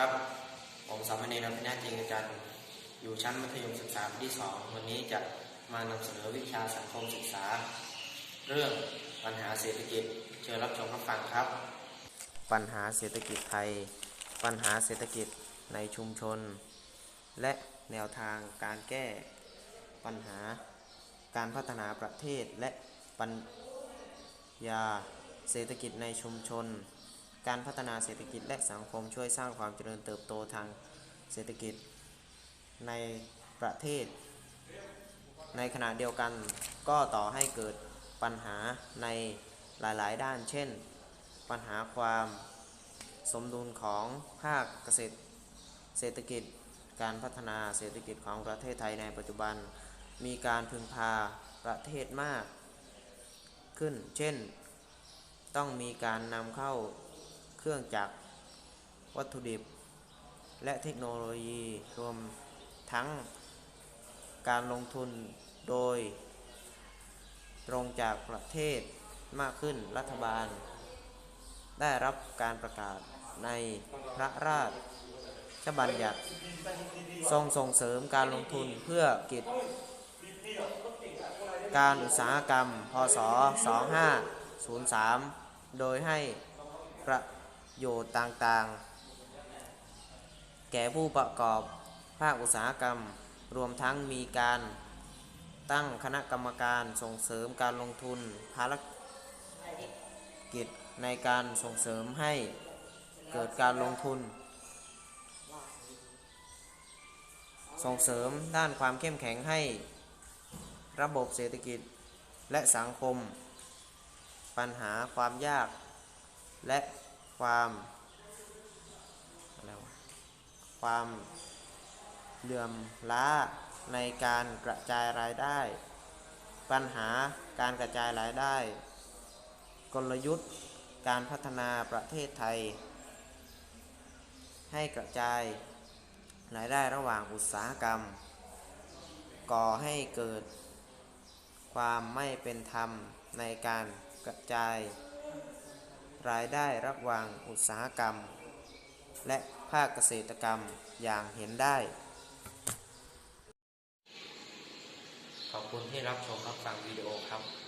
ครับ ผมสามเณรพินาจริงอาจารย์ อยู่ชั้นมัธยมศึกษาปีที่สองวันนี้จะมานำเสนอวิชาสังคมศึกษา เรื่องปัญหาเศรษฐกิจ เชิญรับชมรับฟังครับ ปัญหาเศรษฐกิจไทย ปัญหาเศรษฐกิจในชุมชน และแนวทางการแก้ปัญหาการพัฒนาประเทศและปัญญาเศรษฐกิจในชุมชน การพัฒนาเศรษฐกิจและสังคมช่วยสร้างความเจริญเติบโตทางเศรษฐกิจในประเทศ ในขณะเดียวกันก็ต่อให้เกิดปัญหาในหลาย ๆ ด้าน เช่น ปัญหาความสมดุลของภาคเกษตรเศรษฐกิจ การพัฒนาเศรษฐกิจของประเทศไทยในปัจจุบัน มีการพึงพาประเทศมากขึ้น เช่น ต้องมีการนำเข้า เครื่องจักรวัตถุดิบ และเทคโนโลยี รวมทั้งการลงทุนโดย ตรงจากประเทศมากขึ้นรัฐบาล ได้รับการประกาศในพระราชบัญญัติทรงส่งเสริมการลงทุนเพื่อกิจการอุตสาหกรรม พศ 2503 โดยให้ประ โยชน์ต่างๆ แก่ผู้ประกอบภาคอุตสาหกรรม รวมทั้งมีการตั้งคณะกรรมการส่งเสริมการลงทุนภารกิจในการส่งเสริมให้เกิดการลงทุน ส่งเสริมด้านความเข้มแข็งให้ระบบเศรษฐกิจและสังคม ปัญหาความยากและ ความอะไรวะความเหลื่อมล้าในการกระจายรายได้ ปัญหาการกระจายรายได้ กลยุทธ์การพัฒนาประเทศไทย ให้กระจายรายได้ระหว่างอุตสาหกรรม ก่อให้เกิดความไม่เป็นธรรมในการกระจาย รายได้ระหว่างอุตสาหกรรม และภาคเกษตรกรรมอย่างเห็นได้ ขอบคุณที่รับชมรับฟังวิดีโอครับ